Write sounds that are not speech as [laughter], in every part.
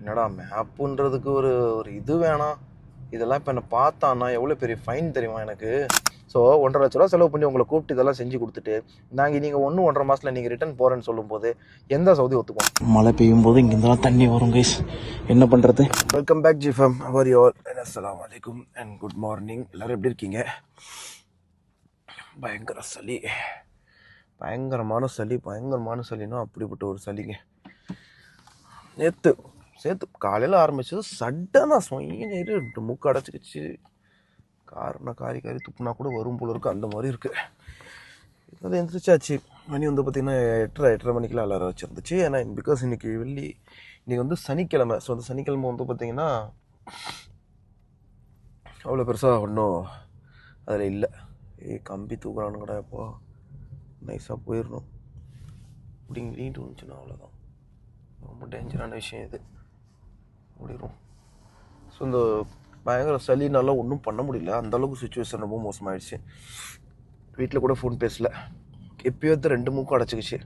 என்னடா மேப்புன்றதுக்கு ஒரு ஒரு இது வேணாம். இதெல்லாம் இப்போ என்னை பார்த்தான்னா எவ்வளோ பெரிய ஃபைன் தெரியுமா எனக்கு? ஸோ ஒன்றரை லட்ச ரூபா செலவு பண்ணி உங்களை கூப்பிட்டு இதெல்லாம் செஞ்சு கொடுத்துட்டு நாங்கள் நீங்கள் ஒன்று ஒன்றரை மாதத்தில் நீங்கள் ரிட்டர்ன் போகிறேன்னு சொல்லும்போது எந்த சவுதி ஒத்துக்கும்? மழை பெய்யும் போது இங்கேருந்துலாம் தண்ணி வரும் கைஸ் என்ன பண்ணுறது வெல்கம் பேக் ஜிஃபம் அவர் யோர் அஸ்லாம் வலைக்கும் அண்ட் குட் மார்னிங் எல்லோரும் எப்படி இருக்கீங்க? பயங்கர சளி. பயங்கரமான சளி பயங்கரமான சளினா அப்படிப்பட்ட ஒரு சளிங்க. நேற்று சேர்த்து காலையில் ஆரம்பிச்சது சடனாக சொயின்னு மூக்கு அடைச்சிக்கிச்சு. காரணம் காரி காரி துப்புனா கூட வரும் போல இருக்குது அந்த மாதிரி இருக்குது அது எந்திரிச்சாச்சு. மணி வந்து பார்த்திங்கன்னா எட்டரை எட்டரை மணிக்கெலாம் அலாரம் வச்சுருந்துச்சு. ஏன்னா பிகாஸ் இன்னைக்கு வெள்ளி இன்றைக்கி வந்து சனிக்கிழமை. ஸோ அந்த சனிக்கிழமை வந்து பார்த்திங்கன்னா அவ்வளோ பெருசாக ஒன்றும் அதில் இல்லை. ஏய் கம்பி தூக்குறானுங்கடா எப்போ நைஸாக போயிடணும். அப்படிங்கிட்டு வந்துச்சுன்னா அவ்வளோதான் ரொம்ப டேஞ்சரான விஷயம் இது. ஓடிடும் ஸோ இந்த பயங்கர சளினால ஒன்றும் பண்ண முடியல. அந்த அளவுக்கு சுச்சுவேஷன் ரொம்ப மோசமாயிடுச்சு. வீட்டில் கூட ஃபோன் பேசல. எப்பயோ ரெண்டு மூக்கும் அடைச்சிக்கிச்சு.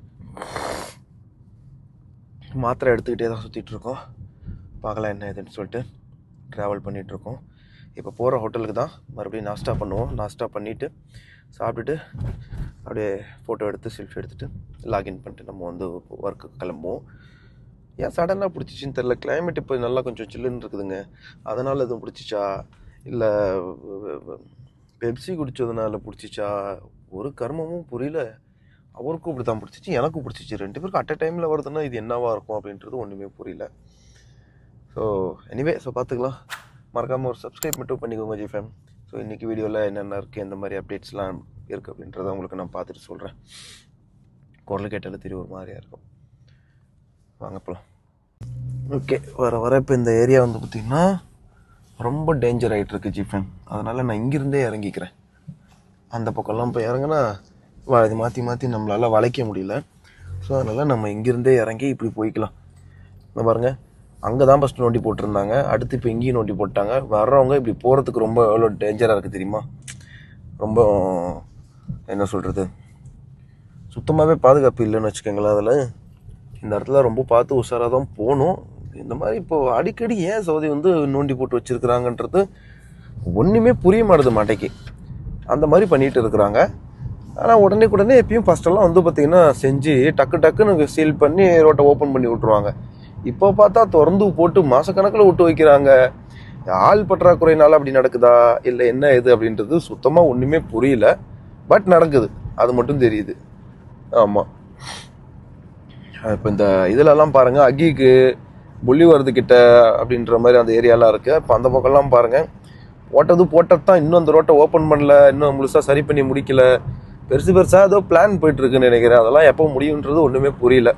மாத்திரை எடுத்துக்கிட்டே தான் சுற்றிட்டு இருக்கோம். பார்க்கலாம் என்ன ஏதுன்னு சொல்லிட்டு ட்ராவல் பண்ணிகிட்டு இருக்கோம். இப்போ போகிற ஹோட்டலுக்கு தான் மறுபடியும் நாஸ்டா பண்ணுவோம். நாஸ்டா பண்ணிவிட்டு சாப்பிட்டுட்டு அப்படியே ஃபோட்டோ எடுத்து செல்ஃபி எடுத்துகிட்டு லாகின் பண்ணிட்டு நம்ம வந்து ஒர்க்குக்கு கிளம்புவோம். ஏன் சடனாக பிடிச்சிச்சின்னு தெரில கிளைமேட் இப்போ நல்லா கொஞ்சம் சில்லுன்னு இருக்குதுங்க. அதனால் எதுவும் பிடிச்சிச்சா? இல்லை பெப்சி குடித்ததுனால பிடிச்சிச்சா? ஒரு கர்மமும் புரியல. அவருக்கும் இப்படி தான் பிடிச்சிச்சு எனக்கும் பிடிச்சிச்சு. ரெண்டு பேருக்கும் அட் அ டைமில் வருதுன்னா இது என்னவாக இருக்கும் அப்படின்றது ஒன்றுமே புரியல. ஸோ எனிவே ஸோ பார்த்துக்கலாம். மறக்காமல் ஒரு சப்ஸ்கிரைப் மட்டும் பண்ணிக்கோங்க ஜிஃபேம் ஸோ இன்றைக்கி வீடியோவில் என்னென்ன இருக்குது எந்த மாதிரி அப்டேட்ஸ்லாம் இருக்குது அப்படின்றத உங்களுக்கு நான் பார்த்துட்டு சொல்கிறேன் குரல் கேட்டாலும் தெரிய ஒரு மாதிரியாக இருக்கும். வாங்க போகலாம் ஓகே வர வர இப்போ இந்த ஏரியா வந்து பார்த்திங்கன்னா ரொம்ப டேஞ்சர் ஆகிட்டு இருக்கு ஜிஃபன் அதனால் நான் இங்கேருந்தே இறங்கிக்கிறேன். அந்த பக்கம்லாம் போய் இறங்கினா வ- இது மாற்றி மாற்றி நம்மளால் வளைக்க முடியல. ஸோ அதனால் நம்ம இங்கேருந்தே இறங்கி இப்படி போய்க்கலாம். இந்த பாருங்கள் அங்கே தான் ஃபஸ்ட்டு நோண்டி போட்டிருந்தாங்க. அடுத்து இப்போ இங்கேயும் நோண்டி போட்டாங்க. வர்றவங்க இப்படி போகிறதுக்கு ரொம்ப எவ்வளோ டேஞ்சராக இருக்குது தெரியுமா? ரொம்ப என்ன சொல்கிறது சுத்தமாகவே பாதுகாப்பு இல்லைன்னு வச்சுக்கோங்களேன் அதில். இந்த இடத்துல ரொம்ப பார்த்து உஷாராக தான் போகணும். இந்த மாதிரி இப்போ அடிக்கடி ஏன் சவுதி வந்து நோண்டி போட்டு வச்சுருக்குறாங்கன்றது ஒன்றுமே புரிய மாட்டுது மாட்டைக்கு. அந்த மாதிரி பண்ணிகிட்டு இருக்கிறாங்க. ஆனால் உடனே உடனே எப்பயும் ஃபஸ்ட்டெல்லாம் வந்து பார்த்திங்கன்னா செஞ்சு டக்கு டக்குன்னு சீல் பண்ணி ரோட்டை ஓப்பன் பண்ணி விட்ருவாங்க இப்போ பார்த்தா திறந்து போட்டு மாதக்கணக்கில் விட்டு வைக்கிறாங்க. ஆள் பற்றாக்குறையினால அப்படி நடக்குதா? இல்லை என்ன இது அப்படின்றது சுத்தமாக ஒன்றுமே புரியல. பட் நடக்குது. அது மட்டும் தெரியுது. ஆமாம் இப்போ இந்த இதுலலாம் பாருங்கள் அகிக்கு புள்ளிவரது கிட்ட அப்படின்ற மாதிரி அந்த ஏரியாலாம் இருக்குது இப்போ அந்த பக்கம்லாம் பாருங்கள் ஓட்டது போட்டது தான் இன்னும் அந்த ரோட்டை ஓப்பன் பண்ணல இன்னும் முழுசாக சரி பண்ணி முடிக்கல. பெருசு பெருசாக ஏதோ பிளான் போயிட்டுருக்குன்னு நினைக்கிறேன். அதெல்லாம் எப்போ முடியுன்றது ஒன்றுமே புரியல.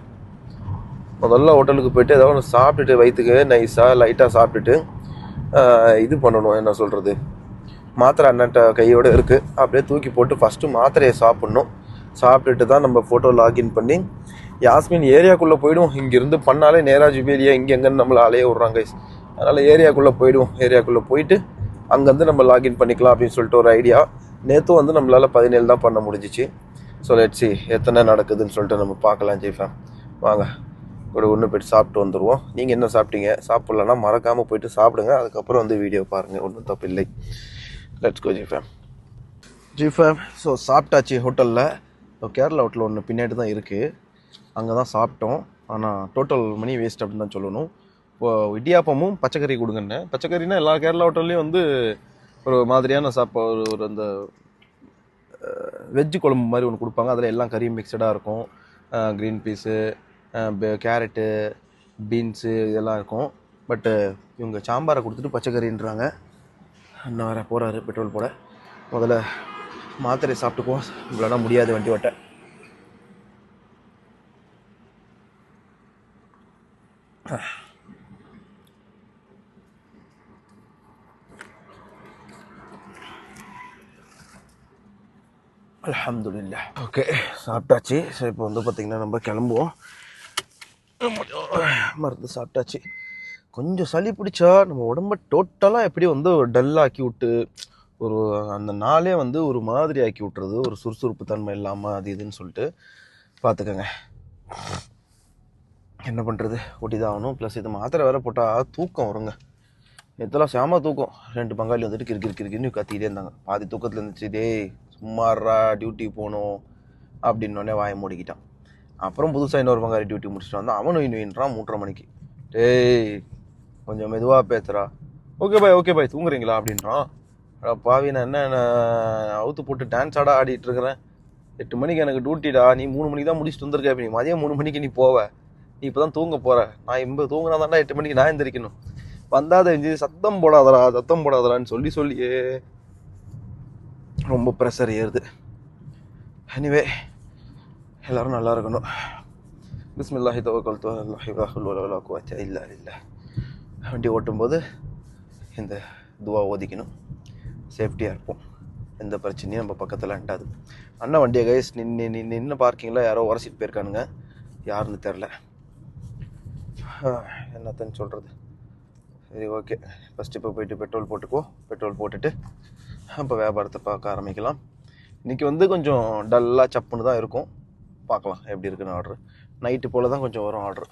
முதல்ல ஹோட்டலுக்கு போயிட்டு ஏதோ ஒன்று சாப்பிட்டுட்டு வயிற்றுக்கு நைஸாக லைட்டாக சாப்பிட்டுட்டு இது பண்ணணும். என்ன சொல்கிறது மாத்திரை அண்ணன்ட்ட கையோடு இருக்குது அப்படியே தூக்கி போட்டு ஃபஸ்ட்டு மாத்திரையை சாப்பிட்ணும். சாப்பிட்டுட்டு தான் நம்ம ஃபோட்டோ லாகின் பண்ணி யாஸ்மின் ஏரியாக்குள்ளே போயிடும் இங்கேருந்து பண்ணாலே நேராக ஜுபேலியா இங்கே எங்கேன்னு நம்மளை அலைய விட்றாங்க அதனால் ஏரியாக்குள்ளே போயிடும் ஏரியாக்குள்ளே போயிட்டு அங்கேருந்து நம்ம லாகின் பண்ணிக்கலாம் அப்படின்னு சொல்லிட்டு ஒரு ஐடியா நேற்றும் வந்து நம்மளால் பதினேழு தான் பண்ண முடிஞ்சிச்சு. ஸோ லெட்ஸி எத்தனை நடக்குதுன்னு சொல்லிட்டு நம்ம பார்க்கலாம் ஜெய்ஃபேம் வாங்க ஒரு ஒன்று போய்ட்டு சாப்பிட்டு வந்துடுவோம் நீங்கள் என்ன சாப்பிட்டீங்க? சாப்பிட்லன்னா மறக்காமல் போயிட்டு சாப்பிடுங்க. அதுக்கப்புறம் வந்து வீடியோ பாருங்கள் ஒன்றும் தப்பு இல்லை. லெட்ஸ் கோ ஜிஃபேம் ஜிஃபேம் ஸோ சாப்பிட்டாச்சு ஹோட்டலில் இப்போ கேரளா ஹோட்டல் ஒன்று பின்னாடி தான் இருக்குது அங்கே தான் சாப்பிட்டோம். ஆனால் டோட்டல் மணி வேஸ்ட் அப்படின்னு தான் சொல்லணும். இப்போ இடியாப்பமும் பச்சைக்கறி கொடுங்கன்னு. பச்சைக்கறினா எல்லா கேரளா ஹோட்டல்லையும் வந்து ஒரு மாதிரியான சாப்பா ஒரு ஒரு அந்த வெஜ்ஜு குழம்பு மாதிரி ஒன்று கொடுப்பாங்க. அதில் எல்லாம் கறியும் மிக்சடாக இருக்கும். க்ரீன் பீஸு கேரட்டு பீன்ஸு இதெல்லாம் இருக்கும். பட்டு இவங்க சாம்பாரை கொடுத்துட்டு பச்சைக்கறின்றாங்க. இன்னும் வேறு போகிறாரு பெட்ரோல் போட. முதல்ல மாத்திரை சாப்பிட்டுக்குவோம். இவ்வளோனா முடியாது வண்டி ஓட்ட. அல்ஹம்துலில்லா ஓகே சாப்பிட்டாச்சு. ஸோ இப்போ வந்து பார்த்திங்கன்னா நம்ம கிளம்புவோம். மருந்து சாப்பிட்டாச்சு. கொஞ்சம் சளி பிடிச்சா நம்ம உடம்ப டோட்டலாக எப்படி வந்து டல்லாக்கி விட்டு ஒரு அந்த நாளே வந்து ஒரு மாதிரி ஆக்கி விட்டுறது ஒரு சுறுசுறுப்பு தன்மை இல்லாமல் அது இதுன்னு சொல்லிட்டு பார்த்துக்கோங்க என்ன பண்ணுறது ஓட்டி தான் ஆகணும் ப்ளஸ் இது மாத்திரை வேறு போட்டால் தூக்கம் வருங்க. நேற்றுலாம் செம தூக்கம். ரெண்டு பங்காளி வந்துட்டு கிறுக்கி கிறு கத்திக்கிட்டே இருந்தாங்க. பாதி தூக்கத்தில் இருந்துச்சு. டேய் சும்மாறா டியூட்டி போகணும் அப்படின்னோடனே வாயை மூடிக்கிட்டான். அப்புறம் புதுசாக இன்னொரு பங்காளி டியூட்டி முடிச்சுட்டு வந்தான். அவனும் இன்னும் மூன்றரை மணிக்கு. டேய் கொஞ்சம் மெதுவாக பேசுகிறா ஓகே பாய் ஓகே பாய் தூங்குறீங்களா? அப்படின்றான். பாவி நான் என்ன நான் அவுத்து போட்டு டான்ஸ் ஆட ஆடிட்டு இருக்கிறேன். எட்டு மணிக்கு எனக்கு டியூட்டிடா நீ மூணு மணிக்கு தான் முடிச்சுட்டு வந்திருக்க. நீ மதியம் மூணு மணிக்கு நீ போவ. நீ இப்போ தான் தூங்க போகிற நான் இப்போ தூங்கினா தான்டா எட்டு மணிக்கு நான் எந்திரிக்கணும். வந்தாத எஞ்சி சத்தம் போடாதடா சத்தம் போடாதடான்னு சொல்லி சொல்லியே ரொம்ப ப்ரெஷர் ஏறுது. எனிவே எல்லோரும் நல்லா இருக்கணும். பிஸ்மில்லாஹி தவக்கல் அல்லாஹி இல்லை இல்லை. வண்டி ஓட்டும்போது இந்த துவா ஓதிக்கணும். சேஃப்டியாக இருப்போம். எந்த பிரச்சனையும் நம்ம பக்கத்தில் அண்டாது. அண்ணா வண்டியை கைஸ் நின்று நின்று நின்று பார்க்கிங்கில் யாரோ உரசிட்டு போயிருக்கானுங்க. யாருன்னு தெரில என்னத்தன்னு சொல்கிறது சரி ஓகே. ஃபஸ்ட்டு இப்போ போயிட்டு பெட்ரோல் போட்டுக்கோ. பெட்ரோல் போட்டுட்டு அப்போ வியாபாரத்தை பார்க்க ஆரம்பிக்கலாம். இன்றைக்கி வந்து கொஞ்சம் டல்லாக சப்புன்னு தான் இருக்கும். பார்க்கலாம் எப்படி இருக்குன்னு ஆர்டர் நைட்டு போல் தான் கொஞ்சம் வரும் ஆர்டர்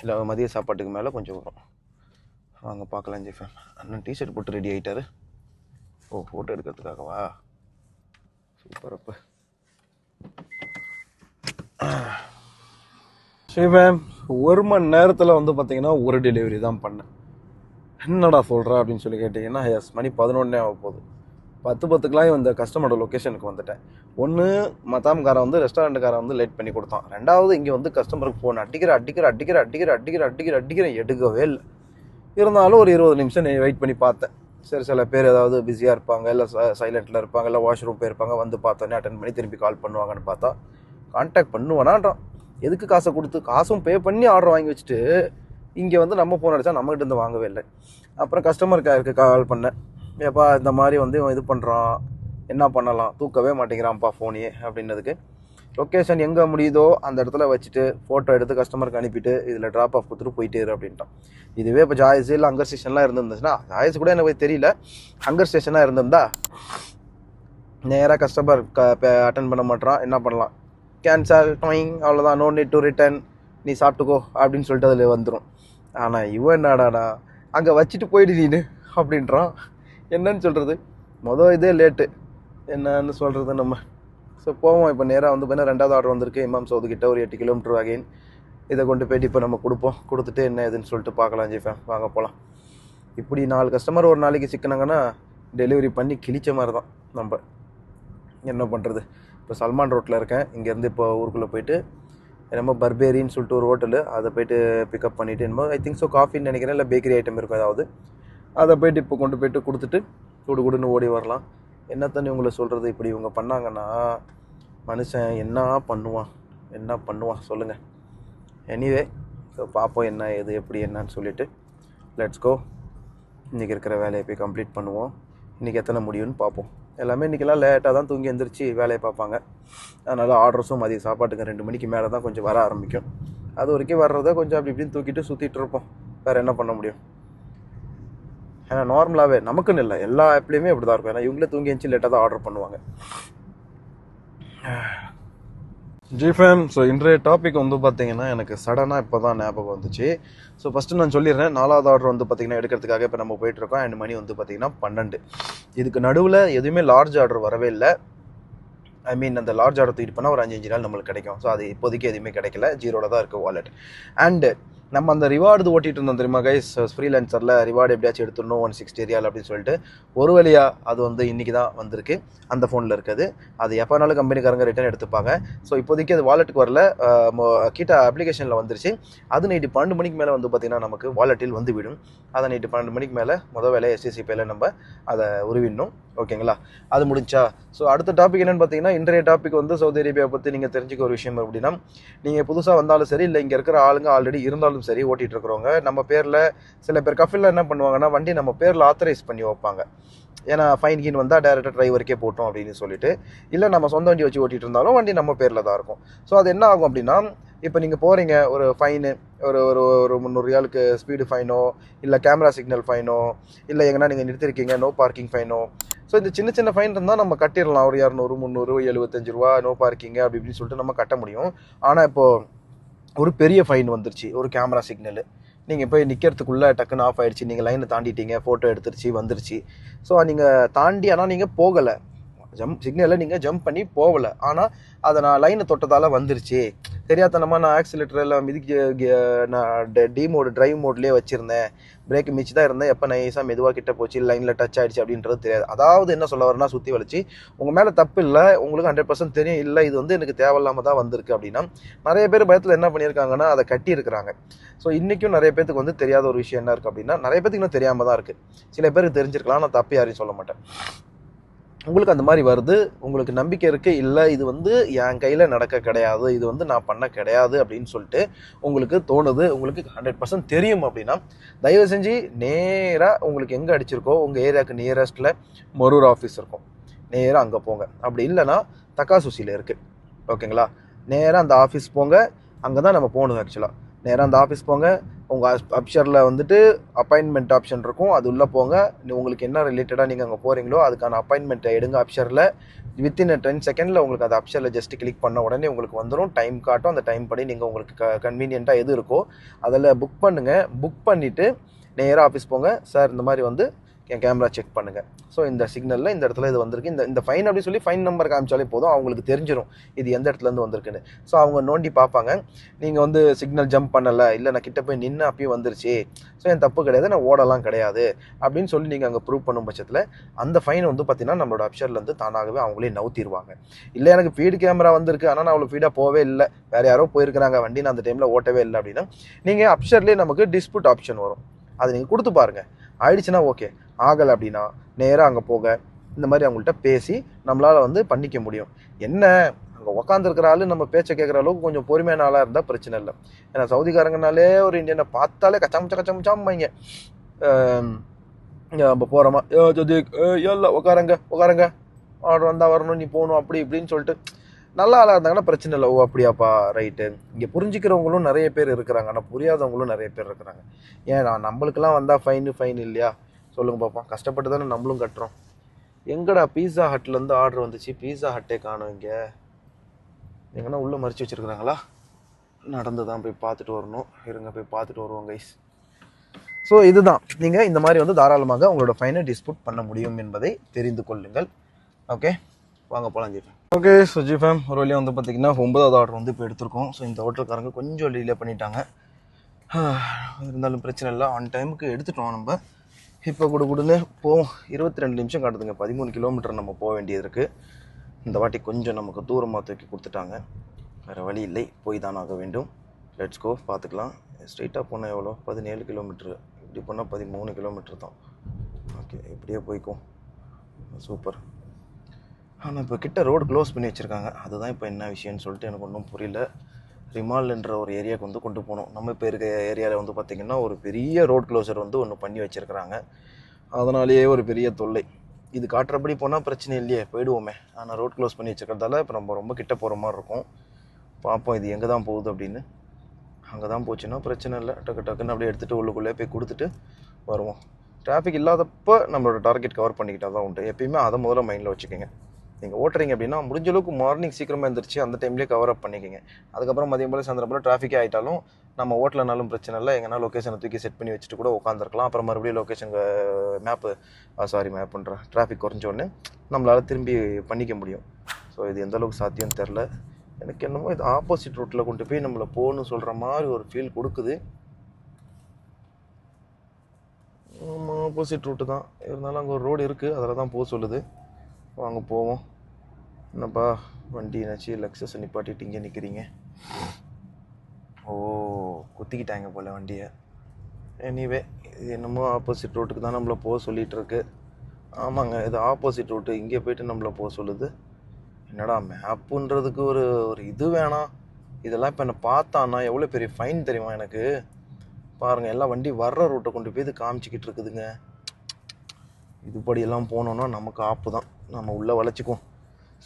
இல்லை மதிய சாப்பாட்டுக்கு மேலே கொஞ்சம் வரும். வாங்க பார்க்கலாம் ஜெஃபேன் அண்ணன் டிஷர்ட் போட்டு ரெடி ஆகிட்டாரு ஓ ஃபோட்டோ எடுக்கிறதுக்காகவா? சூப்பர் அப்போ. சிவன் ஒரு மணி நேரத்தில் வந்து பார்த்தீங்கன்னா ஒரு டெலிவரி தான் பண்ணேன். என்னடா சொல்கிற அப்படின்னு சொல்லி கேட்டிங்கன்னா எஸ் மணி பதினொன்னே ஆக போகுது. பத்து பத்துக்கெலாம் இந்த கஸ்டமரோட லொக்கேஷனுக்கு வந்துட்டேன். ஒன்று மத்தாம்காரன் வந்து ரெஸ்டாரண்ட்டுக்காரன் வந்து லேட் பண்ணி கொடுத்தான். ரெண்டாவது இங்கே வந்து கஸ்டமருக்கு ஃபோன் அடிக்கிற அடிக்கிற அடிக்கிற அடிக்கிற அடிக்கிற அடிக்கிற அடிக்கிற எடுக்கவே இல்லை. இருந்தாலும் ஒரு இருபது நிமிஷம் வெயிட் பண்ணி பார்த்தேன். சரி சில பேர் ஏதாவது பிஸியாக இருப்பாங்க இல்லை சைலண்ட்டில் இருப்பாங்க இல்லை வாஷ்ரூம் போயிருப்பாங்க வந்து பார்த்தோன்னே அட்டன் பண்ணி திருப்பி கால் பண்ணுவாங்கன்னு பார்த்தா கான்டாக்ட் பண்ணுவானான்றான். எதுக்கு காசை கொடுத்து? காசும் பே பண்ணி ஆர்டர் வாங்கி வச்சுட்டு இங்கே வந்து நம்ம ஃபோன் அடித்தா நம்மகிட்ட இருந்து வாங்கவே இல்லை. அப்புறம் கஸ்டமர் கேருக்கு கால் பண்ணேன். ஏப்பா இந்த மாதிரி வந்து இவன் இது பண்ணுறான் என்ன பண்ணலாம்? தூக்கவே மாட்டேங்கிறான்ப்பா ஃபோனையே அப்படின்னதுக்கு. லொக்கேஷன் எங்கே முடியுதோ அந்த இடத்துல வச்சுட்டு ஃபோட்டோ எடுத்து கஸ்டமருக்கு அனுப்பிட்டு இதில் ட்ராப் ஆஃப் கொடுத்துட்டு போயிட்டே அப்படின்ட்டான். இதுவே இப்போ ஜாயஸ் இல்லை ஹங்கர் ஸ்டேஷன்லாம் இருந்துருந்துச்சுன்னா ஜாயஸ் கூட எனக்கு தெரியல. ஹங்கர் ஸ்டேஷனாக இருந்திருந்தா நேராக கஸ்டமர் க அட்டன் பண்ண மாட்டான் என்ன பண்ணலாம்? கேன்சல் டொயிங் அவ்வளோதான் நோ நீட் டு ரிட்டர்ன் நீ சாப்பிட்டுக்கோ அப்படின்னு சொல்லிட்டு அதில் வந்துடும் ஆனால் இவன் என்னடாடா? அங்கே வச்சுட்டு போயிடு நீனு அப்படின்றான். என்னன்னு சொல்கிறது மொதல் இதே லேட்டு என்னன்னு சொல்கிறது நம்ம? ஸோ போவோம். இப்போ நேராக வந்து பார்த்தீங்கன்னா ரெண்டாவது ஆர்டர் வந்திருக்கு. இமாம் சவுது ஒரு எட்டு கிலோமீட்டர் அகைன் இதை கொண்டு போயிட்டு இப்போ நம்ம கொடுப்போம். கொடுத்துட்டு என்ன ஏதுன்னு சொல்லிட்டு பார்க்கலாம் ஜிஃபேன் வாங்க போகலாம் இப்படி நாலு கஸ்டமர் ஒரு நாளைக்கு சிக்கினாங்கன்னா டெலிவரி பண்ணி கிழிச்ச மாதிரி தான் நம்ம. என்ன பண்ணுறது இப்போ சல்மான் ரோட்டில் இருக்கேன். இங்கேருந்து இப்போ ஊருக்குள்ளே போயிட்டு என்னமோ பர்பேரின்னு சொல்லிட்டு ஒரு ஹோட்டலு அதை போயிட்டு பிக்கப் பண்ணிவிட்டு என்னமோ ஐ திங்க் ஸோ காஃபின்னு நினைக்கிறேன் இல்லை பேக்கரி ஐட்டம் இருக்கும் ஏதாவது. அதை போயிட்டு இப்போ கொண்டு போயிட்டு கொடுத்துட்டு குடு குடுன்னு ஓடி வரலாம். என்ன தண்ணி உங்களை சொல்கிறது இப்படி இவங்க பண்ணாங்கன்னா மனுஷன் என்ன பண்ணுவான்? என்ன பண்ணுவான்? சொல்லுங்கள் எனிவே ஸோ பார்ப்போம் என்ன எது எப்படி என்னன்னு சொல்லிட்டு. லெட்ஸ் கோ இன்றைக்கி இருக்கிற வேலையை போய் கம்ப்ளீட் பண்ணுவோம். இன்றைக்கி எத்தனை முடியும்னு பார்ப்போம் எல்லாமே இன்றைக்கெல்லாம் லேட்டாக தான் தூங்கி எந்திரிச்சு வேலையை பார்ப்பாங்க. அதனால் ஆர்டர்ஸும் மதிய சாப்பாட்டுக்கு ரெண்டு மணிக்கு மேலே தான் கொஞ்சம் வர ஆரம்பிக்கும். அது வரைக்கும் வர்றதை கொஞ்சம் அப்படி இப்படின்னு தூக்கிட்டு சுற்றிட்டு இருப்போம். வேறு என்ன பண்ண முடியும்? ஏன்னா நார்மலாகவே நமக்குன்னு இல்லை எல்லா ஆப்லேயுமே இப்படி தான் இருக்கும். ஏன்னா இவங்களே தூங்கி எழுந்துச்சு லேட்டாக தான் ஆர்டர் பண்ணுவாங்க. ஜிஃபேம் ஸோ இன்றைய டாபிக் வந்து பார்த்தீங்கன்னா எனக்கு சடனாக இப்போ தான் ஞாபகம் வந்துச்சு. ஸோ ஃபஸ்ட்டு நான் சொல்லிடுறேன். நாலாவது ஆர்டர் வந்து பார்த்திங்கன்னா எடுக்கிறதுக்காக இப்போ நம்ம போயிட்டுருக்கோம். அண்ட் மணி வந்து பார்த்திங்கன்னா பன்னெண்டு. இதுக்கு நடுவில் எதுவுமே லார்ஜ் ஆர்டர் வரவே இல்லை. ஐ மீன் அந்த லார்ஜ் ஆர்டர் தூக்கிட்டு போனால் ஒரு அஞ்சு அஞ்சு நாள் நம்மளுக்கு கிடைக்கும். ஸோ அது இப்போதைக்கு எதுவுமே கிடைக்கல. ஜீரோவில் தான் இருக்குது வாலெட் அண்டு நம்ம அந்த ரிவார்டு ஓட்டிட்டு இருந்தோம் தெரியுமா கைஸ் ஃப்ரீலான்சரில் ரிவார்டு எப்படியாச்சும் எடுத்துடணும் ஒன் சிக்ஸ்டி ரியால் அப்படின்னு சொல்லிட்டு. ஒரு வழியாக அது வந்து இன்றைக்கி தான் வந்திருக்கு. அந்த ஃபோனில் இருக்குது. அது எப்போனாலும் கம்பெனிக்காரங்க ரிட்டர்ன் எடுத்துப்பாங்க. ஸோ இப்போதைக்கு அது வாலெட்டுக்கு வரல. மொ- கிட்ட அப்ளிகேஷனில் வந்துருச்சு. அது நைட்டு பன்னெண்டு மணிக்கு மேலே வந்து பார்த்திங்கன்னா நமக்கு வாலெட்டில் வந்து விடும். அதை நைட்டு பன்னெண்டு மணிக்கு மேலே முதல் வேலை எஸ்டிசி பேல நம்ம அதை உருவிடணும். ஓகேங்களா அது முடிஞ்சா. ஸோ அடுத்த டாபிக் என்னென்னு பார்த்தீங்கன்னா இன்றைய டாபிக் வந்து சவுதி அரேபியா பற்றி நீங்கள் தெரிஞ்சுக்க ஒரு விஷயம் அப்படின்னா நீங்கள் புதுசாக வந்தாலும் சரி இல்லை இங்கே இருக்கிற ஆளுங்க ஆல்ரெடி இருந்தாலும் சரி ஓட்டிகிட்டு இருக்கிறவங்க நம்ம பேரில் சில பேர் கஃபில் என்ன பண்ணுவாங்கன்னா வண்டி நம்ம பேரில் ஆத்தரைஸ் பண்ணி வைப்பாங்க. ஏன்னா ஃபைன் கீன் வந்தால் டேரெக்டாக டிரைவருக்கே போட்டோம் அப்படின்னு சொல்லிட்டு இல்லை நம்ம சொந்த வண்டி வச்சு ஓட்டிகிட்டு இருந்தாலும் வண்டி நம்ம பேரில் தான் இருக்கும். ஸோ அது என்ன ஆகும் அப்படின்னா இப்போ நீங்கள் போகிறீங்க ஒரு ஃபைனு ஒரு ஒரு ஒரு முந்நூறு ரியாலுக்கு ஸ்பீடு ஃபைனோ இல்லை கேமரா சிக்னல் ஃபைனோ இல்லை எங்கன்னா நீங்கள் நிறுத்திருக்கீங்க நோ பார்க்கிங் ஃபைனோ ஸோ இந்த சின்ன சின்ன ஃபைன் இருந்தால் நம்ம கட்டிடலாம். ஒரு இரநூறு முந்நூறு எழுபத்தஞ்சு ரூபா நோ பார்க்கிங் அப்படி இப்படின்னு சொல்லிட்டு நம்ம கட்ட முடியும். ஆனால் இப்போது ஒரு பெரிய ஃபைன் வந்துருச்சு. ஒரு கேமரா சிக்னல் நீங்கள் போய் நிற்கிறதுக்குள்ளே டக்குன்னு ஆஃப் ஆயிடுச்சு. நீங்கள் லைனை தாண்டிட்டீங்க ஃபோட்டோ எடுத்துருச்சு வந்துருச்சு. ஸோ நீங்கள் தாண்டி ஆனால் நீங்கள் போகலை. ஜம்ப் சிக்னலில் நீங்கள் ஜம்ப் பண்ணி போகலை. ஆனால் அதை நான் லைனை தொட்டதால் வந்துருச்சு. தெரியாதனமாக நான் ஆக்சிலேட்டரில் மிதிக்க நான் டி மோடு டிரைவ் மோட்லேயே வச்சுருந்தேன். பிரேக் மிச்சு தான் இருந்தேன். எப்போ நைஸாக மெதுவாக கிட்ட போச்சு லைனில் டச் ஆகிடுச்சு அப்படின்றது தெரியாது. அதாவது என்ன சொல்ல வரேன்னா சுற்றி வளைச்சு உங்கள் மேலே தப்பு இல்லை. உங்களுக்கு ஹண்ட்ரட் பர்சன்ட் தெரியும். இல்லை இது வந்து எனக்கு தேவையில்லாமல் தான் வந்திருக்கு அப்படின்னா நிறைய பேர் பயத்தில் என்ன பண்ணியிருக்காங்கன்னா அதை கட்டி இருக்கிறாங்க. ஸோ இன்றைக்கும் நிறைய பேத்துக்கு வந்து தெரியாத ஒரு விஷயம் என்ன இருக்குது அப்படின்னா நிறைய பேத்துக்கு இன்னும் தெரியாமல் தான் இருக்குது சில பேருக்கு தெரிஞ்சிருக்கலாம். நான் தப்பு யாரையும் சொல்ல மாட்டேன். உங்களுக்கு அந்த மாதிரி வருது. உங்களுக்கு நம்பிக்கை இருக்குது இல்லை இது வந்து என் கையில் நடக்க கிடையாது. இது வந்து நான் பண்ண கிடையாது அப்படின்னு சொல்லிட்டு உங்களுக்கு தோணுது. உங்களுக்கு ஹண்ட்ரட் பர்சன்ட் தெரியும் அப்படின்னா தயவு செஞ்சு நேராக உங்களுக்கு எங்கே அடிச்சிருக்கோ உங்கள் ஏரியாவுக்கு நியரஸ்ட்டில் மரூர் ஆஃபீஸ் இருக்கும். நேராக அங்கே போங்க. அப்படி இல்லைன்னா தக்காசுசியில் இருக்குது ஓகேங்களா? நேராக அந்த ஆஃபீஸ் போங்க. அங்கே தான் நம்ம போகணும் ஆக்சுவலாக நேராக அந்த ஆஃபீஸ் போங்க. உங்கள் அப்ஷரில் வந்துட்டு அப்பாயின்மெண்ட் ஆப்ஷன் இருக்கும். அது உள்ளே போங்க. உங்களுக்கு என்ன ரிலேட்டடாக நீங்கள் அங்கே போகிறீங்களோ அதுக்கான அப்பாயின்மெண்ட்டை எடுங்க அப்ஷரில் வித்தின் டென் செகண்டில் உங்களுக்கு அந்த அப்ஷரில் ஜஸ்ட் கிளிக் பண்ண உடனே உங்களுக்கு வந்துடும் டைம் காட்டும். அந்த டைம் படி நீங்கள் உங்களுக்கு க கன்வீனியண்ட்டாக எது இருக்கோ அதில் புக் பண்ணுங்கள் புக் பண்ணிவிட்டு நேராக ஆஃபீஸ் போங்க. சார் இந்த மாதிரி வந்து என் கேமரா செக் பண்ணுங்கள் ஸோ இந்த சிக்னலில் இந்த இடத்துல இது வந்திருக்கு. இந்த இந்த ஃபைன் அப்படின்னு சொல்லி ஃபைன் நம்பர் காமிச்சாலே போதும். அவங்களுக்கு தெரிஞ்சிடும் இது எந்த இடத்துலேருந்து வந்திருக்குன்னு. ஸோ அவங்க நோண்டி பார்ப்பாங்க. நீங்கள் வந்து சிக்னல் ஜம்ப் பண்ணலை. இல்லை நான் கிட்ட போய் நின்று அப்பயும் வந்துருச்சு. ஸோ என் தப்பு கிடையாது. நான் ஓடலாம் கிடையாது. அப்படின்னு சொல்லி நீங்கள் அங்கே ப்ரூவ் பண்ணும் பட்சத்தில் அந்த ஃபைன் வந்து பார்த்தீங்கன்னா நம்மளோட அப்ஷர்லேருந்து தானாகவே அவங்களே நவுத்திடுவாங்க இல்லை எனக்கு ஃபீடு கேமரா வந்திருக்கு. ஆனால் நான் அவ்வளோ ஃபீடாக போகவே இல்லை. வேறு யாரோ போயிருக்கிறாங்க. வண்டி நான் அந்த டைமில் ஓட்டவே இல்லை அப்படின்னா நீங்கள் அப்ஷர்லேயே நமக்கு டிஸ்பியூட் ஆப்ஷன் வரும். அதை நீங்கள் கொடுத்து பாருங்கள் ஆயிடுச்சுன்னா ஓகே ஆகலை அப்படின்னா நேராக அங்கே போக இந்த மாதிரி அவங்கள்ட்ட பேசி நம்மளால் வந்து பண்ணிக்க முடியும். என்ன அங்கே உக்காந்துருக்கிற ஆளு நம்ம பேச்சை கேட்குற அளவுக்கு கொஞ்சம் பொறுமையான ஆளாக இருந்தால் பிரச்சனை இல்லை. ஏன்னா சவுதிக்காரங்கனாலே ஒரு இந்தியனை பார்த்தாலே கச்சாமச்சா கச்சாமச்சாம்பாங்க நம்ம போகிறோமா ஏ ஜதீக் இல்லை உக்காரங்க உக்காரங்க. ஆர்டர் வந்தால் வரணும் நீ போகணும் அப்படி இப்படின்னு சொல்லிட்டு நல்ல ஆளாக இருந்தாங்கன்னா பிரச்சனை இல்லை. ஓ அப்படியாப்பா ரைட்டு. இங்கே புரிஞ்சுக்கிறவங்களும் நிறைய பேர் இருக்கிறாங்க. ஆனால் புரியாதவங்களும் நிறைய பேர் இருக்கிறாங்க. ஏன் நான் நம்மளுக்கெல்லாம் வந்தால் ஃபைனு ஃபைன் இல்லையா? சொல்லுங்கள் பார்ப்போம் கஷ்டப்பட்டு தானே நம்மளும் கட்டுறோம். எங்கடா பீஸா ஹட்லேருந்து ஆர்டர் வந்துச்சு? பீஸா ஹட்டே காணும் இங்கே. எங்கன்னா உள்ளே மறித்து வச்சுருக்குறாங்களா? நடந்து தான் போய் பார்த்துட்டு வரணும். இருங்க போய் பார்த்துட்டு வருவோம் கைஸ் ஸோ இதுதான். நீங்கள் இந்த மாதிரி வந்து தாராளமாக உங்களோட ஃபைனை டிஸ்பியூட் பண்ண முடியும் என்பதை தெரிந்து கொள்ளுங்கள். ஓகே வாங்க போகலாம் ஜிஃபேம் ஓகே ஸோ ஜிஃபேம் ஒரு வழியாக வந்து பார்த்தீங்கன்னா ஒன்பதாவது ஆர்டர் வந்து இப்போ எடுத்திருக்கோம். ஸோ இந்த ஹோட்டல்காரங்க கொஞ்சம் டிலே பண்ணிட்டாங்க. இருந்தாலும் பிரச்சனை இல்லை. ஆன் டைமுக்கு எடுத்துட்டோம் நம்ம. இப்போ கூட கொடுன்னு போவோம். இருபத்தி ரெண்டு நிமிஷம் காட்டுதுங்க. பதிமூணு கிலோமீட்டர் நம்ம போக வேண்டியது இருக்குது இந்த வாட்டி கொஞ்சம் நமக்கு தூரமாக தூக்கி கொடுத்துட்டாங்க. வேறு வழி இல்லை. போய் தான் ஆக வேண்டும். லெட்ஸ் கோ பார்த்துக்கலாம். ஸ்ட்ரெயிட்டாக போனால் எவ்வளோ? பதினேழு கிலோமீட்ரு இப்படி போனால் பதிமூணு கிலோமீட்டர் தான். ஓகே இப்படியே போய்க்கும் சூப்பர். ஆனால் இப்போ கிட்ட ரோடு க்ளோஸ் பண்ணி வச்சுருக்காங்க. அதுதான் இப்போ என்ன விஷயம்னு சொல்லிட்டு எனக்கு ஒன்றும் புரியல. ரிமால்ன்ற ஒரு ஏரியாவுக்கு வந்து கொண்டு போகணும். நம்ம இப்போ இருக்க ஏரியாவில் வந்து பார்த்திங்கன்னா ஒரு பெரிய ரோட் க்ளோசர் வந்து ஒன்று பண்ணி வச்சுருக்கிறாங்க. அதனாலேயே ஒரு பெரிய தொல்லை. இது காட்டுறபடி போனால் பிரச்சனை இல்லையே போயிடுவோமே. ஆனால் ரோட் க்ளோஸ் பண்ணி வச்சுருக்கிறதால இப்போ நம்ம ரொம்ப கிட்ட போகிற மாதிரி இருக்கும். பார்ப்போம் இது எங்கே தான் போகுது அப்படின்னு. அங்கே தான் போச்சுன்னா பிரச்சனை இல்லை. டக்கு டக்குன்னு அப்படியே எடுத்துகிட்டு உள்ளுக்குள்ளே போய் கொடுத்துட்டு வருவோம். டிராஃபிக் இல்லாதப்போ நம்மளோட டார்கெட் கவர் பண்ணிக்கிட்டா தான் உண்டு. எப்பயுமே அதை முதல்ல மைண்டில் வச்சுக்கோங்க. நீங்கள் ஓட்டுறீங்க அப்படின்னா முடிஞ்ச அளவுக்கு மார்னிங் சீக்கிரமாக எழுந்திரிச்சு அந்த டைம்லேயே கவர் அப் பண்ணிக்கோங்க. அதுக்கப்புறம் மதியம் போல் சாயந்தரம் போல் டிராஃபிக்கே ஆகிட்டாலும் நம்ம ஓட்டலனாலும் பிரச்சனை இல்லை. எங்கன்னா லொக்கேஷனை தூக்கி செட் பண்ணி வச்சுட்டு கூட உட்காந்துருக்கலாம் அப்புறம் மறுபடியும் லொக்கேஷன் மேப்பு சாரி மேப் பண்ணுறேன் டிராஃபிக் குறைஞ்சோடனே நம்மளால் திரும்பி பண்ணிக்க முடியும். ஸோ இது எந்த அளவுக்கு சாத்தியம் தெரில எனக்கு என்னமோ இது ஆப்போசிட் ரூட்டில் கொண்டு போய் நம்மளை போகணும்னு சொல்கிற மாதிரி ஒரு ஃபீல் கொடுக்குது. ஆமாம் ஆப்போசிட் ரூட்டு தான். இருந்தாலும் அங்கே ஒரு ரோடு இருக்குது அதில் தான் போக சொல்லுது. வாங்க போவோம். என்னப்பா வண்டி என்னாச்சு? லக்ஸஸ் நிப்பாட்டிட்டு இங்கே நிற்கிறீங்க ஓ குத்திக்கிட்டாங்க போல் வண்டியை. எனிவே இது என்னமோ ஆப்போசிட் ரூட்டுக்கு தான் நம்மளை போக சொல்லிகிட்ருக்கு ஆமாங்க இது ஆப்போசிட் ரூட்டு இங்கே போயிட்டு நம்மளை போக சொல்லுது. என்னடா மேப்புன்றதுக்கு ஒரு ஒரு இது வேணாம். இதெல்லாம் இப்போ என்னை பார்த்தான்னா எவ்வளோ பெரிய ஃபைன் தெரியுமா எனக்கு? பாருங்கள் எல்லாம் வண்டி வர்ற ரூட்டை கொண்டு போய் இது காமிச்சிக்கிட்டு இருக்குதுங்க. இதுபடியெல்லாம் போனோன்னா நமக்கு ஆப்பு தான். நம்ம உள்ளே வளைச்சிக்குவோம்.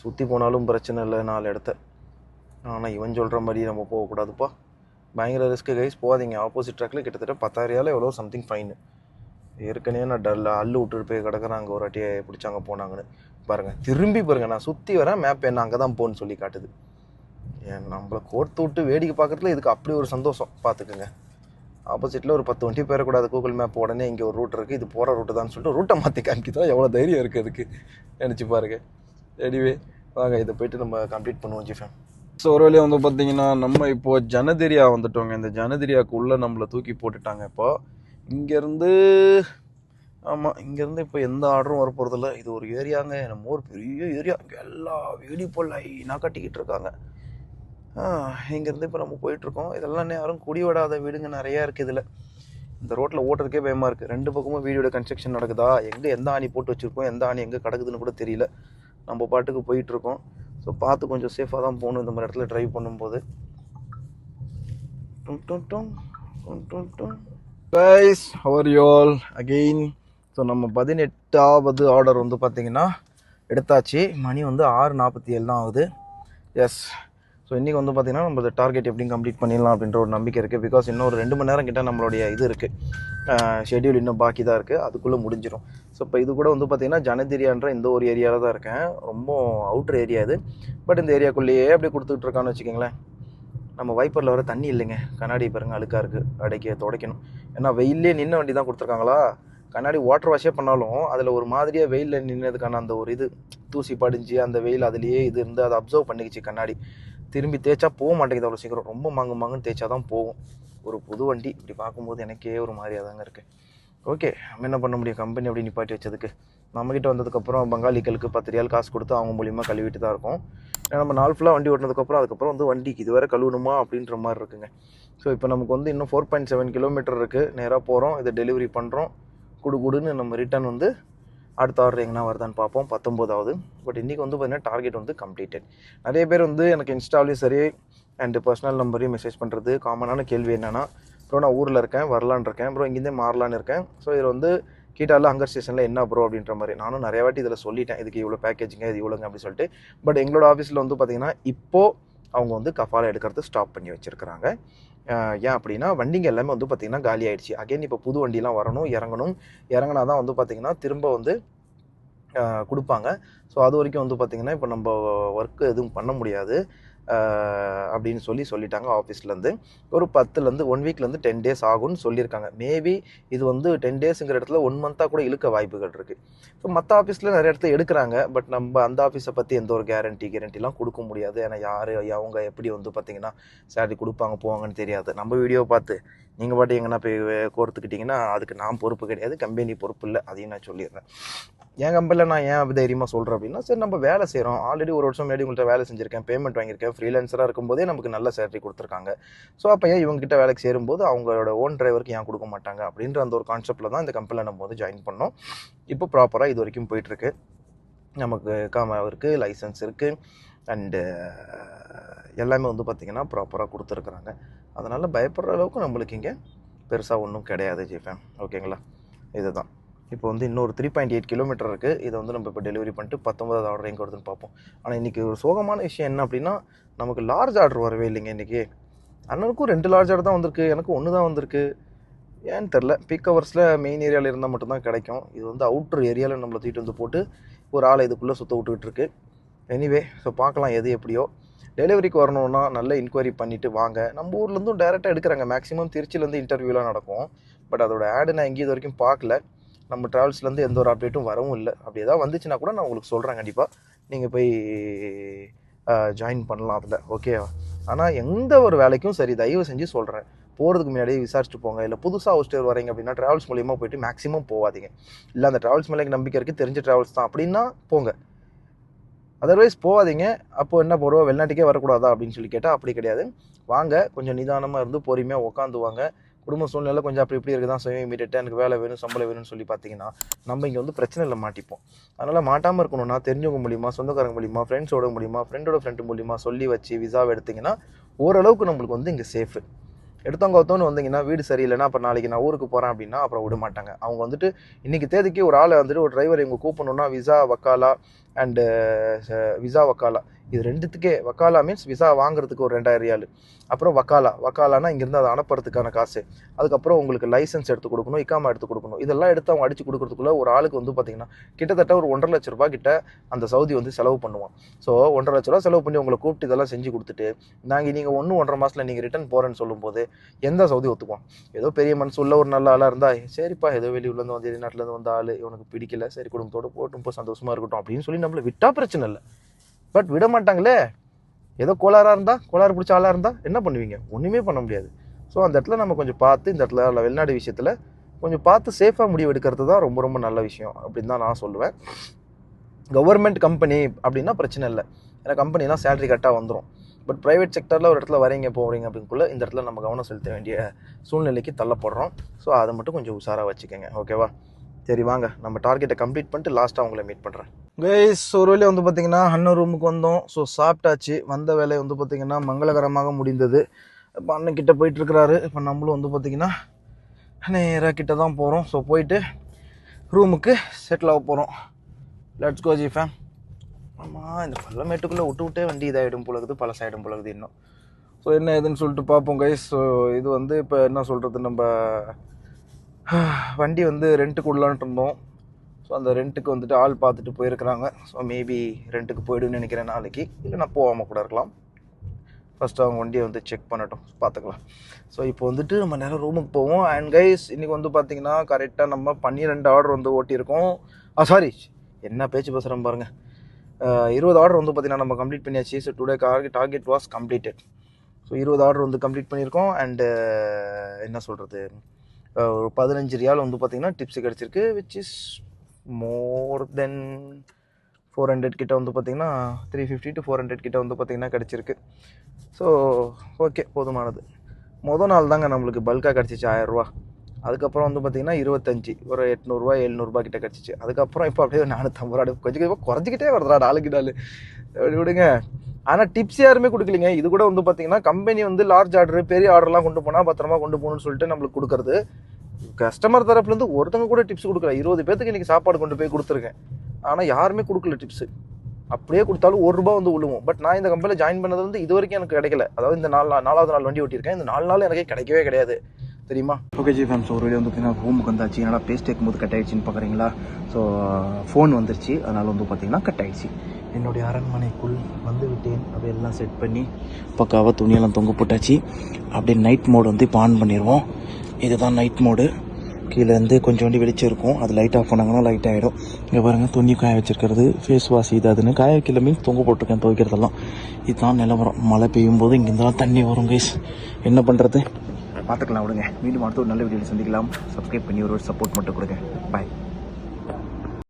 சுற்றி போனாலும் பிரச்சனை இல்லை நாலு இடத்த. ஆனால் இவன் சொல்கிற மாதிரி நம்ம போகக்கூடாதுப்பா பயங்கர ரிஸ்க்கு கைஸ் போகாதீங்க. ஆப்போசிட் ட்ராக்கில் கிட்டத்தட்ட பத்தாயிரம் எவ்வளோ சம்திங் ஃபைனு ஏற்கனவே நான் டல்ல அள்ளு விட்டுட்டு போய் கிடக்குறேன். அங்கே ஒரு வாட்டியை பிடிச்சாங்க போனாங்கன்னு. பாருங்கள் திரும்பி பாருங்கள் நான் சுற்றி வரேன். மேப் என்ன அங்கே தான் போன்னு சொல்லி காட்டுது. ஏன் நம்மளை கோர்த்து விட்டு வேடிக்கை பார்க்கறதுல இதுக்கு அப்படி ஒரு சந்தோஷம். பார்த்துக்குங்க. ஆப்போசிட்டில் ஒரு பத்து வண்டி போயிடக்கூடாது கூகுள் மேப் உடனே இங்கே ஒரு ரூட் இருக்குது இது போகிற ரூட்டு தான் சொல்லிட்டு ரூட்டை மாற்றி காமிக்கிதான் எவ்வளோ தைரியம் இருக்குது அதுக்கு? நினச்சி பாருங்க. எனிவே வாங்க இதை போயிட்டு நம்ம கம்ப்ளீட் பண்ணுவோம் ஜிஃபேன் ஸோ ஒரு வழியாக வந்து பார்த்தீங்கன்னா நம்ம இப்போது ஜனதிரியா வந்துட்டோங்க. இந்த ஜனதிரியாவுக்கு உள்ளே நம்மளை தூக்கி போட்டுட்டாங்க இப்போ. இங்கேருந்து ஆமாம் இங்கேருந்து இப்போ எந்த ஆர்டரும் வர போகிறதில்ல இது ஒரு ஏரியாங்க நம்ம ஒரு பெரிய ஏரியா இங்கே எல்லா வீடு போல் லைனாக கட்டிக்கிட்டு இருக்காங்க. இங்கேருந்து இப்போ நம்ம போயிட்டுருக்கோம். இதெல்லாம் யாரும் குடி விடாத வீடுங்க நிறையா இருக்குது இதில். இந்த ரோட்டில் ஓட்டுறதுக்கே பயமாக இருக்குது ரெண்டு பக்கமும் வீடியோட கன்ஸ்ட்ரக்ஷன் நடக்குதா? எங்கே எந்த ஆணி போட்டு வச்சுருக்கோம்? எந்த ஆணி எங்கே கிடக்குதுன்னு கூட தெரியல. நம்ம பாட்டுக்கு போயிட்டுருக்கோம். ஸோ பார்த்து கொஞ்சம் சேஃபாக தான் போகணும் இந்த மாதிரி இடத்துல ட்ரைவ் பண்ணும்போது. Guys how are you all again so நம்ம பதினெட்டாவது ஆர்டர் வந்து பார்த்திங்கன்னா எடுத்தாச்சு. மணி வந்து ஆறு நாற்பத்தி ஏழு தான் ஆகுது. எஸ் ஸோ இன்றைக்கி வந்து பார்த்திங்கன்னா நம்ம டார்கெட் எப்படி கம்ப்ளீட் பண்ணிடலாம் அப்படின்ற ஒரு நம்பிக்கை இருக்குது பிகாஸ் இன்னும் ஒரு ரெண்டு மணி நேரம் கிட்ட நம்மளுடைய இது இருக்குது ஷெட்யூல் இன்னும் பாக்கி தான் இருக்குது அதுக்குள்ளே முடிஞ்சிடும் ஸோ இப்போ இது கூட வந்து பார்த்திங்கன்னா ஜனதிரியான்ற இந்த ஒரு ஏரியாவில் தான் இருக்கேன். ரொம்ப அவுட்ரு ஏரியா இது. பட் இந்த ஏரியாக்குள்ளேயே அப்படியே கொடுத்துட்டு இருக்கான்னு வச்சுக்கோங்களேன். நம்ம வைப்பரில் வர தண்ணி இல்லைங்க. கண்ணாடி பாருங்கள் அழுக்காக இருக்குது அடைக்க துடைக்கணும். ஏன்னா வெயிலே நின்ன வண்டி தான் கொடுத்துருக்காங்களா? கண்ணாடி வாட்டர் வாஷே பண்ணாலும் அதில் ஒரு மாதிரியாக வெயிலில் நின்னதுக்கான அந்த ஒரு இது தூசி படிஞ்சு அந்த வெயில் அதுலேயே இது இருந்து அதை அப்சர்வ் பண்ணிக்கிச்சு கண்ணாடி. திரும்பி தேய்ச்சா போக மாட்டேங்குது அவ்வளோ சீக்கிரம். ரொம்ப மங்கு மங்குன்னு தேய்ச்சா தான் போகும். ஒரு புது வண்டி இப்படி பார்க்கும்போது எனக்கே ஒரு மாதிரியாக தாங்க இருக்குது ஓகே நம்ம என்ன பண்ண முடியும்? கம்பெனி அப்படி நிப்பாட்டி வச்சதுக்கு. நம்மக்கிட்ட வந்ததுக்கப்புறம் பங்காளிகளுக்கு பத்து ரியால் காசு கொடுத்து அவங்க மூலியமாக கழுவிட்டு தான் இருக்கும். ஏன்னா நம்ம நாள் ஃபுல்லாக வண்டி ஓட்டினதுக்கப்புறம் அதுக்கப்புறம் வந்து வண்டிக்கு இதுவரை கழுவணுமா அப்படின்ற மாதிரி இருக்குங்க. ஸோ இப்போ நமக்கு வந்து இன்னும் ஃபோர் பாயிண்ட் செவன் கிலோமீட்டர் இருக்குது நேராக போகிறோம் இதை டெலிவரி பண்ணுறோம் குடு குடுன்னு நம்ம ரிட்டர்ன் வந்து அடுத்த ஆர்டர் எங்கன்னா வருதான்னு பார்ப்போம். பத்தொம்போதாவது பட் இன்றைக்கி வந்து பார்த்தீங்கன்னா டார்கெட் வந்து கம்ப்ளீட்டட் நிறைய பேர் வந்து எனக்கு இன்ஸ்டாலையும் சரி அண்டு பர்சனல் நம்பரையும் மெசேஜ் பண்ணுறது காமனான கேள்வி என்னென்னா ப்ரோ நான் ஊரில் இருக்கேன் வரலான்னு இருக்கேன் ப்ரோ இங்கேருந்தே மாறலான்னு இருக்கேன். ஸோ இதில் வந்து கீட்டாலும் ஹங்கர் ஸ்டேஷனில் என்ன ப்ரோ அப்படின்ற மாதிரி. நானும் நிறைய வாட்டி இதில் சொல்லிட்டேன் இதுக்கு இவ்வளோ பேக்கேஜிங்க இது இவ்வளோங்க அப்படின்னு சொல்லிட்டு. பட் எங்களோட ஆஃபீஸில் வந்து பார்த்தீங்கன்னா இப்போது அவங்க வந்து கஃபாலா எடுக்கிறது ஸ்டாப் பண்ணி வச்சுருக்கிறாங்க. ஏன் அப்படின்னா வண்டிங்க எல்லாமே வந்து பார்த்திங்கன்னா காலி ஆயிடுச்சு. அகைன் இப்போ புது வண்டிலாம் வரணும் இறங்கணும். இறங்கினா தான் வந்து பார்த்திங்கன்னா திரும்ப வந்து கொடுப்பாங்க. ஸோ அது வரைக்கும் வந்து பார்த்திங்கன்னா இப்போ நம்ம ஒர்க்கு எதுவும் பண்ண முடியாது. அப்படின்னு சொல்லி சொல்லிட்டாங்க ஆஃபீஸ்லேருந்து ஒரு பத்துலேருந்து ஒன் வீக்லேருந்து டென் டேஸ் ஆகும்னு சொல்லியிருக்காங்க. மேபி இது வந்து டென் டேஸுங்கிற இடத்துல ஒன் மந்த்தாக கூட இழுக்க வாய்ப்புகள் இருக்குது ஸோ மற்ற ஆஃபீஸில் நிறைய இடத்துல எடுக்கிறாங்க. பட் நம்ம அந்த ஆஃபீஸை பற்றி எந்த ஒரு கேரண்டி கேரண்டிலாம் கொடுக்க முடியாது. ஏன்னா யார் அவங்க எப்படி வந்து பார்த்திங்கன்னா சேலரி கொடுப்பாங்க போவாங்கன்னு தெரியாது. நம்ம வீடியோ பார்த்து நீங்கள் பாட்டு எங்கன்னா போய் கோர்த்துக்கிட்டிங்கன்னா அதுக்கு நான் பொறுப்பு கிடையாது கம்பெனி பொறுப்பு இல்லை அதையும் நான் சொல்லிடுறேன். என் கம்பெனியில் நான் ஏன் தைரியமாக சொல்கிறேன் அப்படின்னா சரி நம்ம வேலை செய்கிறோம் ஆல்ரெடி ஒரு வருஷம் முன்னாடி உங்கள்கிட்ட வேலை செஞ்சுருக்கேன் பேமெண்ட் வாங்கியிருக்கேன் ஃப்ரீலான்சராக இருக்கும்போதே நமக்கு நல்ல சேலரி கொடுத்துருக்காங்க. ஸோ அப்போ ஏன் இவங்ககிட்ட வேலைக்கு சேரும்போது அவங்களோட ஓன் டிரைவருக்கு ஏன் கொடுக்க மாட்டாங்க? அப்படின்ற அந்த ஒரு கான்செப்டில் தான் இந்த கம்பெனியில் நம்ம வந்து ஜாயின் பண்ணோம். இப்போ ப்ராப்பராக இது வரைக்கும் போயிட்டுருக்கு. நமக்கு காம இருக்குது லைசன்ஸ் இருக்குது அண்டு எல்லாமே வந்து பார்த்திங்கன்னா ப்ராப்பராக கொடுத்துருக்குறாங்க. அதனால் பயப்படுற அளவுக்கு நம்மளுக்கு இங்கே பெருசாக ஒன்றும் கிடையாது ஜிஃபேம் ஓகேங்களா இதுதான். இப்போ வந்து இன்னொரு த்ரீ பாயிண்ட் எயிட் கிலோமீட்டர் இருக்குது இதை வந்து நம்ம இப்போ டெலிவரி பண்ணிட்டு பத்தொன்பதாவது ஆர்டர் எங்கே வருதுன்னு பார்ப்போம். ஆனால் இன்றைக்கி ஒரு சோகமான விஷயம் என்ன அப்படின்னா நமக்கு லார்ஜ் ஆர்டர் வரவே இல்லைங்க இன்றைக்கி அண்ணனுக்கும் ரெண்டு லார்ஜ் ஆர்டர் தான் வந்திருக்கு. எனக்கும் ஒன்று தான் வந்திருக்கு. ஏன்னு தெரில பீக் ஹவர்ஸில் மெயின் ஏரியாவில் இருந்தால் மட்டும்தான் கிடைக்கும். இது வந்து அவுட்ரு ஏரியாவில் நம்மளை தூக்கிட்டு வந்து போட்டு ஒரு ஆளை இதுக்குள்ளே சுற்ற விட்டுக்கிட்டு இருக்கு. எனிவே ஸோ பார்க்கலாம் எது எப்படியோ. டெலிவரிக்கு வரணும்னா நல்ல இன்கொயரி பண்ணிவிட்டு வாங்க. நம்ம ஊர்லேருந்தும் டேரெக்டாக எடுக்கிறாங்க. மேக்ஸிமம் திருச்சியிலேருந்து இன்டர்வியூலாம் நடக்கும். பட் அதோட ஆடு நான் எங்கேயும் இது வரைக்கும் பார்க்கல. நம்ம ட்ராவல்ஸ்லேருந்து எந்த ஒரு அப்டேட்டும் வரவும் இல்லை. அப்படி ஏதாவது வந்துச்சுன்னா கூட நான் உங்களுக்கு சொல்கிறேன் கண்டிப்பாக நீங்கள் போய் ஜாயின் பண்ணலாம் அதில். ஓகேவா ஆனால் எந்த ஒரு வேலைக்கும் சரி தயவு செஞ்சு சொல்கிறேன் போகிறதுக்கு முன்னாடியே விசாரிச்சுட்டு போங்க. இல்லை புதுசாக ஹோஸ்டர் வரீங்க அப்படின்னா ட்ராவல்ஸ் மூலியமாக போயிட்டு மேக்ஸிமம் போகாதீங்க இல்லை அந்த ட்ராவல்ஸ் மேலே நம்பிக்கை இருக்குது தெரிஞ்ச ட்ராவல்ஸ் தான் அப்படின்னா போங்க. அதர்வைஸ் போகாதீங்க அப்போது என்ன போடுவோம் வெளிநாட்டுக்கே வரக்கூடாதா? அப்படின்னு சொல்லி கேட்டால் அப்படி கிடையாது. வாங்க கொஞ்சம் நிதானமாக இருந்து பொறுமையாக உட்காந்து வாங்க. குடும்ப சூழ்நிலை கொஞ்சம் அப்படி இப்படி இருக்குது தான் சுயம் இமீடியட்டாக எனக்கு வேலை வேணும் சம்பளம் வேணும்னு சொல்லி பார்த்தீங்கன்னா நம்ம இங்கே வந்து பிரச்சனையில் மாட்டிப்போம். அதனால் மாட்டாமல் இருக்கணும்னா தெரிஞ்சவங்க மூலியமாக சொந்தக்காரங்க மூலியமாக ஃப்ரெண்ட்ஸோட மூலிமா ஃப்ரெண்டோட ஃப்ரெண்டு மூலிமா சொல்லி வச்சு விசாவை எடுத்திங்கன்னா ஓரளவுக்கு நம்மளுக்கு வந்து இங்கே சேஃபு எடுத்தவங்க ஒருத்தவங்க வந்தீங்கன்னா வீடு சரியில்லைன்னா அப்புறம் நாளைக்கு நான் ஊருக்கு போகிறேன் அப்படின்னா அப்புறம் விட மாட்டாங்க. அவங்க வந்துட்டு இன்றைக்கி தேதிக்கு ஒரு ஆளை வந்துட்டு ஒரு டிரைவர் இவங்க கூப்பிடணுன்னா விசா வக்காலா அண்டு விசா வக்காலா. இது ரெண்டுத்துக்கே வக்காலா மீன்ஸ் விசா வாங்குறதுக்கு ஒரு ரெண்டாயிரம் ரியாலு அப்புறம் வக்காலா. வக்காலானா இங்கேருந்து அதை அனுப்புறதுக்கான காசு. அதுக்கப்புறம் உங்களுக்கு லைசன்ஸ் எடுத்து கொடுக்கணும் இக்காமா எடுத்து கொடுக்கணும். இதெல்லாம் எடுத்து அவங்க அடிச்சு கொடுக்கறதுக்குள்ள ஒரு ஆளுக்கு வந்து பார்த்தீங்கன்னா கிட்டத்தட்ட ஒரு ஒன்றரை லட்ச ரூபா கிட்ட அந்த சவுதி வந்து செலவு பண்ணுவான். ஸோ ஒன்றரை லட்ச ரூபா செலவு பண்ணி உங்களை கூப்பிட்டு இதெல்லாம் செஞ்சு கொடுத்துட்டு நாங்கள் நீங்கள் ஒன்று ஒன்றரை மாதத்தில் நீங்கள் ரிட்டர்ன் போகிறேன்னு சொல்லும்போது எந்த சவுதி ஒத்துக்குவான்? ஏதோ பெரிய மனசு உள்ள ஒரு நல்ல ஆளாக இருந்தா சரிப்பா ஏதோ வெளியூர்லேருந்து வந்து வெளிநாட்டிலேருந்து வந்த ஆள் இவனுக்கு பிடிக்கல சரி குடும்பத்தோட போட்டும் போ சந்தோஷமாக இருக்கட்டும் அப்படின்னு சொல்லி நம்மளை விட்டால் பிரச்சனை இல்லை. பட் விட மாட்டாங்களே. ஏதோ கோளாறாக இருந்தால் கோளாறு பிடிச்ச ஆளாக இருந்தால் என்ன பண்ணுவீங்க? ஒன்றுமே பண்ண முடியாது. ஸோ அந்த இடத்துல நம்ம கொஞ்சம் பார்த்து இந்த இடத்துல வெளிநாடு விஷயத்தில் கொஞ்சம் பார்த்து சேஃபாக முடிவு எடுக்கிறது தான் ரொம்ப ரொம்ப நல்ல விஷயம் அப்படின்னு தான் நான் சொல்லுவேன். கவர்மெண்ட் கம்பெனி அப்படின்னா பிரச்சனை இல்லை. ஏன்னா கம்பெனிலாம் சேலரி கரெக்டாக வந்துடும் பட் ப்ரைவேட் செக்டரில் ஒரு இடத்துல வரீங்க போகிறீங்க அப்படிங்குள்ள இந்த இடத்துல நம்ம கவனம் செலுத்த வேண்டிய சூழ்நிலைக்கு தள்ளப்படுறோம். ஸோ அதை மட்டும் கொஞ்சம் உஷாராக வச்சுக்கோங்க. ஓகேவா சரி வாங்க. நம்ம டார்கெட்டை கம்ப்ளீட் பண்ணிட்டு லாஸ்ட்டாக உங்களை மீட் பண்ணுறேன் கைஸ் ஒரு வேலையை வந்து பார்த்தீங்கன்னா அண்ணன் ரூமுக்கு வந்தோம். ஸோ சாப்பிட்டாச்சு. வந்த வேலை வந்து பார்த்திங்கன்னா மங்களகரமாக முடிந்தது. இப்போ அண்ணன் கிட்டே போயிட்டுருக்கிறாரு இப்போ நம்மளும் வந்து பார்த்திங்கன்னா நேராக கிட்ட தான் போகிறோம் ஸோ போயிட்டு ரூமுக்கு செட்டில் ஆக போகிறோம் லெட்ஸ் கோஜி ஃபேன் ஃபேம் ஆமாம் இந்த பள்ளமேட்டுக்குள்ளே விட்டு விட்டே வண்டி இதாகிடும் போலகுது பழசாயிடும் போலகுது இன்னும். ஸோ என்ன ஏதுன்னு சொல்லிட்டு பார்ப்போம் கைஸ் ஸோ இது வந்து இப்போ என்ன சொல்கிறது நம்ம [sighs] வண்டி வந்து ரெண்ட்டுக்கு விடலான்ட்டு இருந்தோம். ஸோ அந்த ரெண்ட்டுக்கு வந்துட்டு ஆள் பார்த்துட்டு போயிருக்கிறாங்க. ஸோ மேபி ரெண்ட்டுக்கு போய்டுன்னு நினைக்கிறேன் நாளைக்கு. இல்லை நான் போகாமல் கூட இருக்கலாம். ஃபஸ்ட்டு அவங்க வண்டியை வந்து செக் பண்ணட்டும். பார்த்துக்கலாம். ஸோ இப்போ வந்துட்டு நம்ம நேரம் ரூமுக்கு போவோம். அண்ட் கைஸ் இன்றைக்கி வந்து பார்த்தீங்கன்னா கரெக்டாக நம்ம பன்னிரெண்டு ஆர்டர் வந்து ஓட்டியிருக்கோம். ஆ சாரி என்ன பேச்சு பேசுகிறோம் பாருங்கள் இருபது ஆர்டர் வந்து பார்த்திங்கன்னா நம்ம கம்ப்ளீட் பண்ணியாச்சு. So today target target was completed so இருபது ஆர்டர் வந்து கம்ப்ளீட் பண்ணியிருக்கோம். அண்டு என்ன சொல்கிறது ஒரு பதினஞ்சு ரியால் வந்து பார்த்திங்கன்னா டிப்ஸ் கிடச்சிருக்கு which is more then four hundred கிட்ட வந்து பார்த்தீங்கன்னா three fifty to four hundred கிட்ட வந்து பார்த்திங்கன்னா கிடச்சிருக்கு. ஸோ ஓகே போதுமானது. மொதல் நாள் தாங்க நம்மளுக்கு பல்காக கிடச்சிச்சு ஆயிரரூவா அதுக்கப்புறம் வந்து பார்த்தீங்கன்னா இருபத்தஞ்சி ஒரு எட்நூறுரூவா எழுநூறுபா கிட்ட கிடச்சிச்சு. அதுக்கப்புறம் இப்போ அப்படியே நானூற்றம்பது ரூபா கொஞ்சம் கொஞ்சமாக குறைஞ்சிக்கிட்டே வருதுடா நாளுக்கு நாள். எப்படி விடுங்க. ஆனால் டிப்ஸ் யாருமே கொடுக்கலீங்க. இது கூட வந்து பார்த்தீங்கன்னா கம்பெனி வந்து லார்ஜ் ஆர்டர் பெரிய ஆர்டர்லாம் கொண்டு போனால் பத்திரமா கொண்டு போகணும்னு சொல்லிட்டு நம்மளுக்கு கொடுக்குறது. கஸ்டமர் தரப்புலேருந்து ஒருத்தங்க கூட டிப்ஸ் கொடுக்கல. இருபது பேத்துக்கு இன்றைக்கி சாப்பாடு கொண்டு போய் கொடுத்துருக்கேன். ஆனால் யாருமே கொடுக்கல டிப்ஸு அப்படியே கொடுத்தாலும் ஒரு ரூபா வந்து விழுவும். பட் நான் இந்த கம்பெனியில் ஜாயின் பண்ணது வந்து இது வரைக்கும் எனக்கு கிடைக்கல. அதாவது இந்த நாலு நாலாவது நாள் வண்டி ஓட்டியிருக்கேன். இந்த நாலு நாள் எனக்கு கிடைக்கவே கிடையாது. தெரியுமா? ஓகே ஜி ஃபேம்ஸ் ஒரு வீடியோ வந்து பார்த்தீங்கன்னா ரூமுக்கு வந்தாச்சு. என்னடா பேஸ்ட் கேட்கும்போது கட் ஆயிடுச்சுன்னு பார்க்குறீங்களா ஸோ ஃபோன் வந்துருச்சு. அதனால் வந்து பார்த்தீங்கன்னா கட் ஆயிடுச்சு. என்னுடைய அரண்மனைக்குள் வந்து விட்டேன் அதை எல்லாம் செட் பண்ணி பக்காவாக துணியெல்லாம் தொங்க போட்டாச்சு. அப்படியே நைட் மோடு வந்து இப்போ ஆன் பண்ணிடுவோம் இதுதான் நைட் மோடு கீழே இருந்து கொஞ்சோண்டி வெளிச்சம் இருக்கும். அது லைட் ஆஃப் பண்ணாங்கன்னா லைட் ஆகிடும் இங்கே பாருங்கள் துணி காய வச்சிருக்கிறது. ஃபேஸ் வாஷ் இது அதுன்னு காய வைக்கல மீன்ஸ் தொங்க போட்டிருக்கேன் துவைக்கிறதெல்லாம். இதுதான் நிலவரம். மழை பெய்யும் போது இங்கேருந்தெல்லாம் தண்ணி வரும் கைஸ் என்ன பண்ணுறது பார்த்துக்கலாம் விடுங்க. மீண்டும் அடுத்த ஒரு நல்ல வீடியோவில் சந்திக்கலாம். சப்ஸ்கிரைப் பண்ணி ஒரு சப்போர்ட் மட்டும் கொடுங்க. பாய்